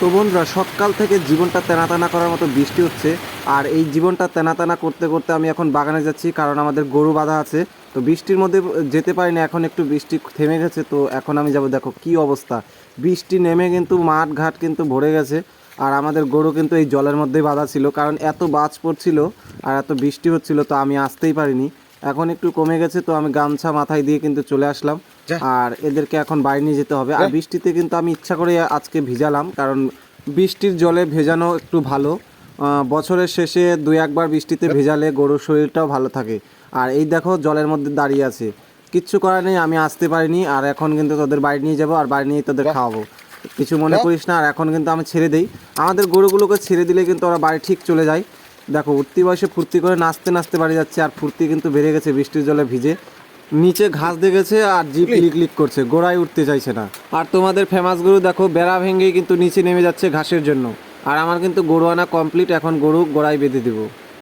তো বন্ধুরা, সকাল থেকে জীবনটা তেনা তেনা করার মতো বৃষ্টি হচ্ছে। আর এই জীবনটা তেনা তেনা করতে করতে আমি এখন বাগানে যাচ্ছি, কারণ আমাদের গরু বাঁধা আছে। তো বৃষ্টির মধ্যে যেতে পারি না, এখন একটু বৃষ্টি থেমে গেছে, তো এখন আমি যাব, দেখো কি অবস্থা। বৃষ্টি নেমে কিন্তু মাঠ ঘাট কিন্তু ভরে গেছে, আর আমাদের গরু কিন্তু এই জলের মধ্যেই বাঁধা ছিল, কারণ এত বাজ পড়ছিল আর এত বৃষ্টি হচ্ছিল, তো আমি আসতেই পারিনি। এখন একটু কমে গেছে তো আমি গামছা মাথায় দিয়ে কিন্তু চলে আসলাম। আর এদেরকে এখন বাড়ি নিয়ে যেতে হবে। আর বৃষ্টিতে কিন্তু আমি ইচ্ছা করে আজকে ভিজালাম কারণ বৃষ্টির জলে ভেজানো একটু ভালো। বছরের শেষে দুই একবার বৃষ্টিতে ভেজালে গরুর শরীরটাও ভালো থাকে। আর এই দেখো জলের মধ্যে দাঁড়িয়ে আছে। কিচ্ছু করার নেই আমি আসতে পারিনি। আর এখন কিন্তু তোদের বাড়ি নিয়ে যাব আর বাড়ি নিয়ে তোদের খাওয়াবো। কিছু মনে করিস না আর এখন কিন্তু আমি ছেড়ে দেই। আমাদের গরুগুলোকে ছেড়ে দিলে কিন্তু ওরা বাড়ি ঠিক চলে যায়। দেখো উঠতি বয়সে ফুর্তি করে নাচতে নাচতে বাড়ি যাচ্ছে আর ফুর্তি কিন্তু বেড়ে গেছে বৃষ্টির জলে ভিজে। নিচে ঘাস দেখেছে আর জিপ লিক লিক করছে গোড়ায় উঠতে চাইছে না। আর তোমাদের ফেমাস গরু দেখো বেড়া ভেঙেই কিন্তু নিচে নেমে যাচ্ছে ঘাসের জন্য। আর আমার কিন্তু গরু আনা কমপ্লিট এখন গরু গোড়ায় বেঁধে দেবো।